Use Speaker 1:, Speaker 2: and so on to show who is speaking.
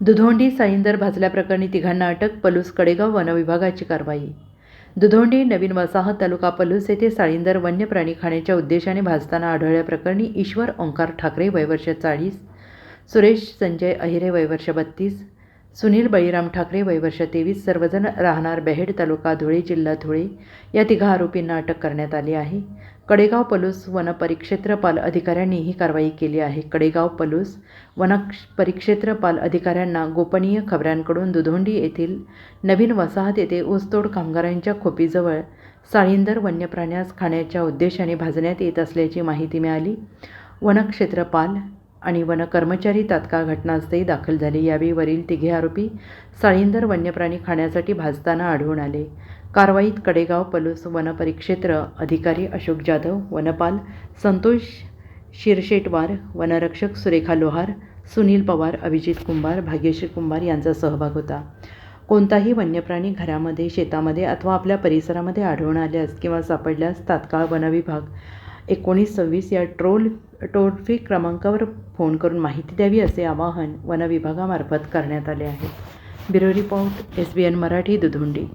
Speaker 1: दुधोंडी साईंदर भाजल्याप्रकरणी तिघांना अटक पलूस कडेगाव वनविभागाची कारवाई. दुधोंडी नवीन वसाहत तालुका पलूस येथे साळींदर वन्य प्राणी खाण्याच्या उद्देशाने भाजताना आढळल्याप्रकरणी ईश्वर ओंकार ठाकरे वयवर्ष चाळीस सुरेश संजय अहिरे वयवर्ष बत्तीस सुनील बळीराम ठाकरे वयवर्ष तेवीस सर्वजण राहणार बेहेड तालुका धुळे जिल्हा धुळे. या तिघा आरोपींना अटक करण्यात आली आहे. कडेगाव पलूस वन पाल अधिकाऱ्यांनी ही कारवाई केली आहे. कडेगाव पलूस वन परिक्षेत्र पाल अधिकाऱ्यांना गोपनीय खबऱ्यांकडून दुधोंडी येथील नवीन वसाहत येथे ऊसतोड कामगारांच्या खोपीजवळ साळींदर वन्य प्राण्यास खाण्याच्या उद्देशाने भाजण्यात येत असल्याची माहिती मिळाली. वनक्षेत्रपाल आणि वन कर्मचारी तात्काळ घटनास्थळी दाखल झाले. यावेळी वरील तिघे आरोपी साळींदर वन्यप्राणी खाण्यासाठी भाजताना आढळून आले. कारवाईत कडेगाव पलूस वन परिक्षेत्र अधिकारी अशोक जाधव वनपाल संतोष शिरशेटवार वनरक्षक सुरेखा लोहार सुनील पवार अभिजित कुंभार भाग्यश्री कुंभार यांचा सहभाग होता. कोणताही वन्यप्राणी घरामध्ये शेतामध्ये अथवा आपल्या परिसरामध्ये आढळून आल्यास किंवा सापडल्यास तात्काळ वनविभाग एकोणीस सव्वीस या ट्रोल टोल फ्री क्रमांकावर फोन करून माहिती द्यावी असे आवाहन वनविभागामार्फत करण्यात आले आहे. Bureau report S B N Marathi दुधुंडी.